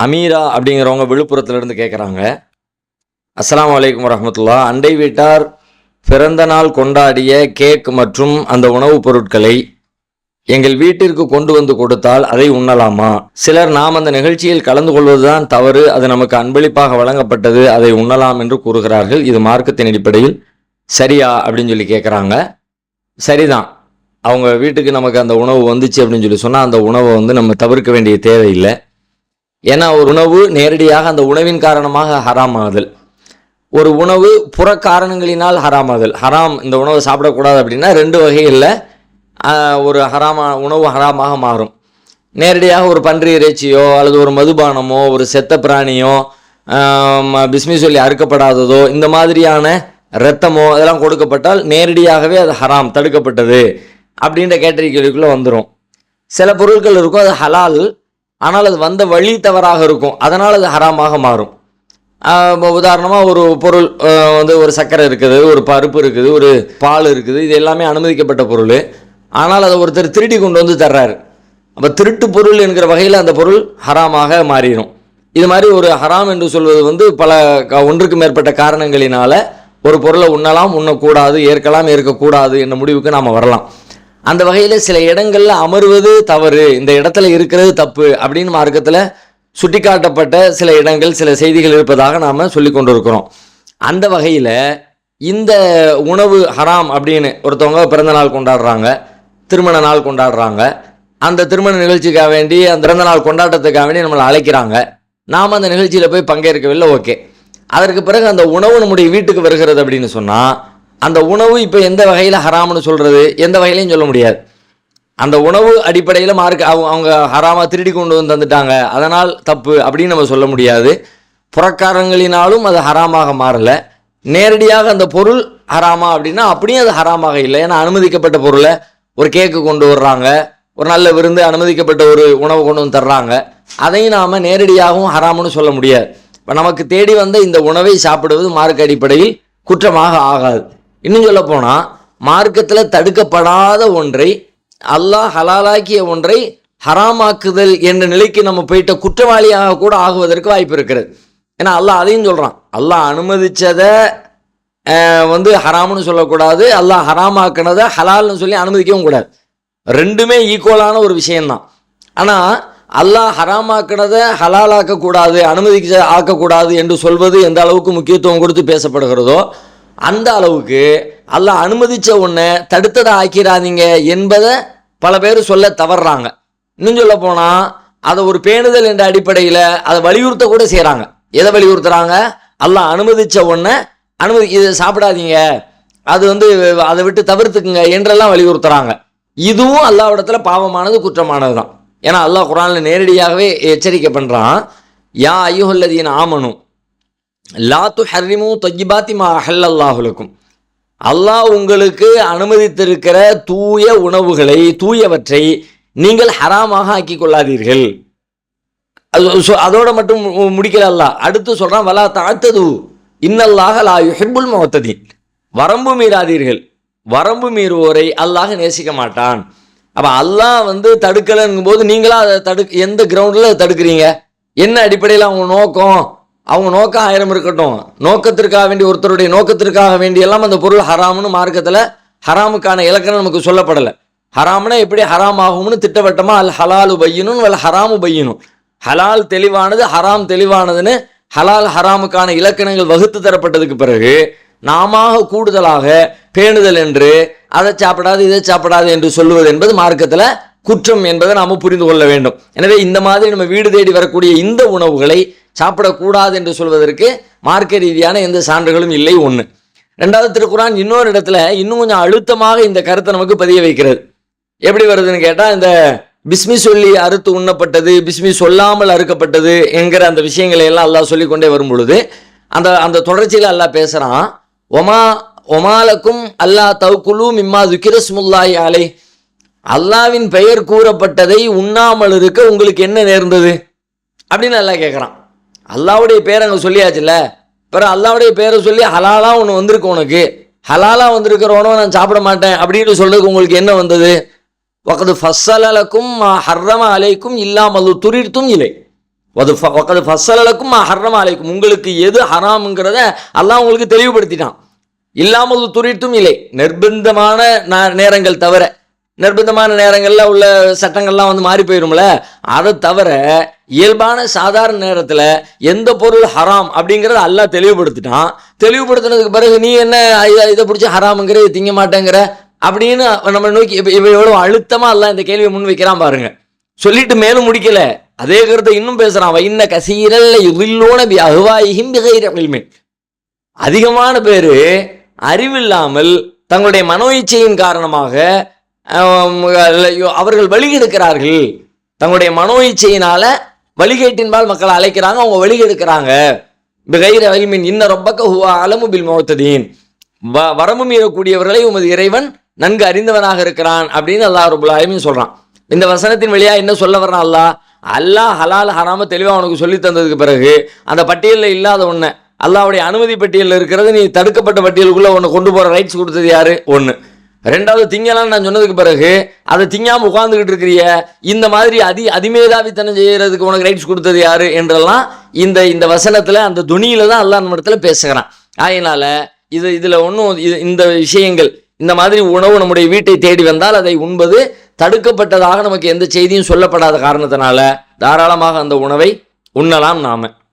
அமீரா அப்படிங்கிறவங்க விழுப்புரத்துலேருந்து கேட்குறாங்க அஸ்லாம் வலைக்கம் வரமத்துல்லா அண்டை வீட்டார் பிறந்த நாள் கொண்டாடிய கேக் மற்றும் அந்த உணவுப் பொருட்களை எங்கள் வீட்டிற்கு கொண்டு வந்து கொடுத்தால் அதை உண்ணலாமா? சிலர் நாம் அந்த நிகழ்ச்சியில் கலந்து கொள்வதுதான் தவறு. அது நமக்கு அன்பளிப்பாக வழங்கப்பட்டது. அதை உண்ணலாம் என்று கூறுகிறார்கள். இது மார்க்கத்தின் அடிப்படையில் சரியா அப்படின்னு சொல்லி கேட்குறாங்க சரிதான். அவங்க வீட்டுக்கு நமக்கு அந்த உணவு வந்துச்சு அப்படின்னு சொல்லி சொன்னால் அந்த உணவை வந்து நம்ம தவிர்க்க வேண்டிய தேவையில்லை. ஏன்னா ஒரு உணவு நேரடியாக அந்த உணவின் காரணமாக ஹராம் ஆகுதல் ஒரு உணவு புற காரணங்களினால் ஹராம் ஆகுதல் ஹராம் இந்த உணவை சாப்பிடக்கூடாது அப்படின்னா ரெண்டு வகையில் ஒரு ஹராமா உணவு ஹராமாக மாறும். நேரடியாக ஒரு பன்றி இறைச்சியோ அல்லது ஒரு மதுபானமோ ஒரு செத்த பிராணியோ பிஸ்மி சொல்லி அறுக்கப்படாததோ இந்த மாதிரியான ரத்தமோ அதெல்லாம் கொடுக்கப்பட்டால் நேரடியாகவே அது ஹராம் தடுக்கப்பட்டது அப்படின்ற கேட்டரி வந்துடும் சில பொருட்கள் இருக்கும் அது ஹலால் ஆனால் அது வந்த வழி தவறாக இருக்கும். அதனால் அது ஹராமாக மாறும். உதாரணமாக ஒரு பொருள் வந்து ஒரு சர்க்கரை இருக்குது ஒரு பருப்பு இருக்குது ஒரு பால் இருக்குது இது எல்லாமே அனுமதிக்கப்பட்ட பொருள். ஆனால் அதை ஒருத்தர் திருடி கொண்டு வந்து தர்றாரு. அப்போ திருட்டு பொருள் என்கிற வகையில் அந்த பொருள் ஹராமாக மாறிடும். இது மாதிரி ஒரு ஹராம் என்று சொல்வது வந்து பல க- ஒன்றுக்கு மேற்பட்ட காரணங்களினால ஒரு பொருளை உண்ணலாம் உண்ணக்கூடாது ஏற்கலாம் ஏற்கக்கூடாது என்ற முடிவுக்கு நாம் வரலாம். அந்த வகையில் சில இடங்களில் அமர்வது தவறு இந்த இடத்துல இருக்கிறது தப்பு அப்படின்னு மார்க்கத்தில் சுட்டிக்காட்டப்பட்ட சில இடங்கள் சில செய்திகள் இருப்பதாக நாம் சொல்லி கொண்டிருக்கிறோம். அந்த வகையில் இந்த உணவு ஹராம் அப்படின்னு ஒருத்தவங்க பிறந்த நாள் கொண்டாடுறாங்க திருமண நாள் கொண்டாடுறாங்க. அந்த திருமண நிகழ்ச்சிக்காக வேண்டி அந்த பிறந்த நாள் கொண்டாட்டத்துக்காக வேண்டி நம்மளை அழைக்கிறாங்க. நாம் அந்த நிகழ்ச்சியில் போய் பங்கேற்கவில்லை ஓகே. அதற்கு பிறகு அந்த உணவு நம்முடைய வீட்டுக்கு வருகிறது அப்படின்னு சொன்னால் அந்த உணவு இப்போ எந்த வகையில் ஹராம்னு சொல்கிறது எந்த வகையிலையும் சொல்ல முடியாது. அந்த உணவு அடிப்படையில் மார்க் அவங்க அவங்க ஹராமா திருடி கொண்டு வந்து தந்துட்டாங்க அதனால் தப்பு அப்படின்னு நம்ம சொல்ல முடியாது. புறக்காரங்களினாலும் அது ஹராமாக மாறலை. நேரடியாக அந்த பொருள் ஹராமா அப்படின்னா அப்படியும் அது ஹராமாக இல்லை. ஏன்னா அனுமதிக்கப்பட்ட பொருளை ஒரு கேக்கு கொண்டு வர்றாங்க ஒரு நல்ல விருந்து அனுமதிக்கப்பட்ட ஒரு உணவு கொண்டு வந்து தர்றாங்க. அதையும் நாம் நேரடியாகவும் ஹராம்னு சொல்ல முடியாது. இப்போ நமக்கு தேடி வந்த இந்த உணவை சாப்பிடுவது மார்க் அடிப்படையில் குற்றமாக ஆகாது. இன்னும் சொல்ல போனால் மார்க்கத்தில் தடுக்கப்படாத ஒன்றை அல்லாஹ் ஹலாலாக்கிய ஒன்றை ஹராமாக்குதல் என்ற நிலைக்கு நம்ம போயிட்ட குற்றவாளியாக கூட ஆகுவதற்கு வாய்ப்பு இருக்கிறது. ஏன்னா அல்லாஹ் அதையும் சொல்கிறான் அல்லாஹ் அனுமதிச்சதை வந்து ஹராம்னு சொல்லக்கூடாது. அல்லாஹ் ஹராமாக்குனதை ஹலால்னு சொல்லி அனுமதிக்கவும் கூடாது. ரெண்டுமே ஈக்குவலான ஒரு விஷயம்தான். ஆனால் அல்லாஹ் ஹராமாக்கினதை ஹலாலாக்கக்கூடாது அனுமதிக்க ஆக்கக்கூடாது என்று சொல்வது எந்த அளவுக்கு முக்கியத்துவம் கொடுத்து பேசப்படுகிறதோ அந்த அளவுக்கு அல்லாஹ் அனுமதிச்ச ஒன்றை தடுத்ததை ஆக்கிறாதீங்க என்பதை பல பேர் சொல்ல தவறுறாங்க இன்னும் சொல்ல போனால் அதை ஒரு பேணுதல் என்ற அடிப்படையில் அதை வலியுறுத்த கூட செய்கிறாங்க எதை வலியுறுத்துறாங்க? அல்லாஹ் அனுமதிச்ச ஒன்றை அனுமதி இதை சாப்பிடாதீங்க. அது வந்து அதை விட்டு தவிர்த்துக்குங்க என்றெல்லாம் வலியுறுத்துறாங்க. இதுவும் அல்லாவிடத்தில் பாவமானது குற்றமானது தான் ஏன்னா அல்லாஹ் குரானில் நேரடியாகவே எச்சரிக்கை பண்ணுறான் யா ஐயுஹல்லதீன் ஆமனும் லாத்து ஹர்ரிமு தொஜிபாத்தி மா அஹல்லல்லாஹுலக்கும் அல்லாஹ் உங்களுக்கு அனுமதித்திருக்கிற தூய உணவுகளை தூயவற்றை நீங்கள் ஹராமாக ஆக்கி கொள்ளாதீர்கள். அது அதோட மட்டும் முடிக்கல அல்லாஹ். அடுத்து சொல்றான் வலா தாழ்த்தது இன்னல்லாக லா யுஹிப்புல் முவத்ததீன் வரம்பு மீறாதீர்கள். வரம்பு மீறுவோரை அல்லாஹ் நேசிக்க மாட்டான். அப்ப அல்லாஹ் வந்து தடுக்கலைங்கும் போது நீங்களா அதை தடு எந்த கிரவுண்டில் தடுக்கிறீங்க? என்ன அடிப்படையில் அவங்க நோக்கம்? அவங்க நோக்கம் ஆயிரம் இருக்கட்டும். நோக்கத்திற்காக வேண்டி ஒருத்தருடைய நோக்கத்திற்காக வேண்டி எல்லாம் அந்த பொருள் ஹராம்னு மார்க்கத்தில் ஹராமுக்கான இலக்கணம் நமக்கு சொல்லப்படலை. ஹராம்னா எப்படி ஹராம் ஆகும்னு திட்டவட்டமாக அல் ஹலாலு பையனும் வல் ஹராமு பையனும். ஹலால் தெளிவானது ஹராம் தெளிவானதுன்னு ஹலால் ஹராமுக்கான இலக்கணங்கள் வகுத்து தரப்பட்டதுக்கு பிறகு நாம கூடுதலாக பேணுதல் என்று அதை சாப்பிடாது இதை சாப்பிடாது என்று சொல்லுவது என்பது மார்க்கத்தில் குற்றம் என்பதை நாம் புரிந்து கொள்ள வேண்டும். எனவே இந்த மாதிரி நம்ம வீடு தேடி வரக்கூடிய இந்த உணவுகளை சாப்பிடக்கூடாது என்று சொல்வதற்கு மார்க்க ரீதியான எந்த சான்றுகளும் இல்லை ஒன்று ரெண்டாவது திருக்குறான் இன்னொரு இடத்துல இன்னும் கொஞ்சம் அழுத்தமாக இந்த கருத்தை நமக்கு பதிய வைக்கிறது. எப்படி வருதுன்னு கேட்டால் இந்த பிஸ்மி சொல்லி அறுத்து உண்ணப்பட்டது பிஸ்மி சொல்லாமல் அறுக்கப்பட்டது என்கிற அந்த விஷயங்களை எல்லாம் அல்லாஹ் சொல்லிக் கொண்டே வரும் பொழுது அந்த அந்த தொடர்ச்சியில் அல்லாஹ் பேசுகிறான் ஒமா ஒமாலக்கும் அல்லாஹ் தவுக்குலு மிம்மா துக்கிரஸ்முல்லாய் ஆலை அல்லாவின் பெயர் கூறப்பட்டதை உண்ணாமல் இருக்க உங்களுக்கு என்ன நேர்ந்தது? அப்படின்னு நல்லா கேட்குறான் அல்லாவுடைய பேர் அங்கே சொல்லியாச்சுல்ல? பிறகு அல்லாவுடைய பேரை சொல்லி ஹலாலாக ஒன்று வந்திருக்கு உனக்கு. ஹலாலாக வந்திருக்கிற உணவை நான் சாப்பிட மாட்டேன் அப்படின்னு சொல்றதுக்கு உங்களுக்கு என்ன வந்தது? ஒக்கது ஃபஸ்ஸலக்கும் ஹர்ரம அலைக்கும் இல்லாமல் துரிர்த்தும் இல்லை அது ஒக்கது ஃபசலக்கும் ஹர்ரம் அலைக்கும். உங்களுக்கு எது ஹராமுங்கிறத அல்லாஹ் உங்களுக்கு தெளிவுபடுத்திட்டான். இல்லாமல் துரித்தும் இல்லை நிர்பந்தமான நேரங்கள் தவிர. நிர்பந்தமான நேரங்களில் உள்ள சட்டங்கள்லாம் வந்து மாறி போயிடும்ல அதை தவிர இயல்பான சாதாரண நேரத்தில் எந்த பொருள் ஹராம் அப்படிங்கிறத அல்லா தெளிவுபடுத்திட்டான். தெளிவுபடுத்தினதுக்கு பிறகு நீ என்ன இதை- இதை பிடிச்சி ஹராமுங்கிற இதை திங்க மாட்டேங்கிற? அப்படின்னு நம்ம நோக்கி இப்போ இவ எவ்வளோ அழுத்தமாக எல்லாம் இந்த கேள்வியை முன் வைக்கிறான் பாருங்க. சொல்லிட்டு மேலும் முடிக்கல. அதே கருத்தை இன்னும் பேசுகிறான் வைன்ன கசீரல்ல யுவில்லோன பி அஹ்வாயிஹிம் பிகைர அதிகமான பேர் அறிவில்லாமல் தங்களுடைய மனோ இச்சையின் காரணமாக அவர்கள் வழிகெடுக்கிறார்கள். தங்களுடைய மனோ இச்சையினால வழிகேட்டின்பால் மக்களை அழைக்கிறாங்க அவங்க வழிகெடுக்கிறாங்க. பிகைர வலிமின் இன்ன ரொப்பக்க ஹுவா அலமு பில் முகத்ததீன் வ வரம்பு மீறக்கூடியவர்களை உமது இறைவன் நன்கு அறிந்தவனாக இருக்கிறான் அப்படின்னு அல்லாஹ் ரபுல் ஆலமீன் சொல்றான். இந்த வசனத்தின் வழியா என்ன சொல்ல வர்றான் அல்லாஹ்? அல்லாஹ் ஹலால் ஹராம தெளிவாக உனக்கு சொல்லி தந்ததுக்கு பிறகு அந்த பட்டியலில் இல்லாத ஒன்று அல்லாவுடைய அனுமதி பட்டியலில் இருக்கிறது நீ தடுக்கப்பட்ட பட்டியலுக்குள்ளே ஒன்று கொண்டு போகிற ரைட்ஸ் கொடுத்தது யாரு? ஒன்று ரெண்டாவது திங்கலான்னு நான் சொன்னதுக்கு பிறகு அதை திங்காமல் உட்காந்துக்கிட்டு இருக்கிறிய இந்த மாதிரி அதி அதிமேதாவித்தனம் செய்யறதுக்கு உனக்கு ரைட்ஸ் கொடுத்தது யாரு என்றெல்லாம் இந்த இந்த வசனத்தில் அந்த துணியில தான் அல்லா நம்ம இடத்துல பேசுகிறான். அதனால இது இதில் ஒன்றும் இது இந்த விஷயங்கள் இந்த மாதிரி உணவு நம்முடைய வீட்டை தேடி வந்தால் அதை உண்பது. தடுக்கப்பட்டதாக நமக்கு எந்த செய்தியும் சொல்லப்படாத காரணத்தினால தாராளமாக அந்த உணவை உண்ணலாம் நாம.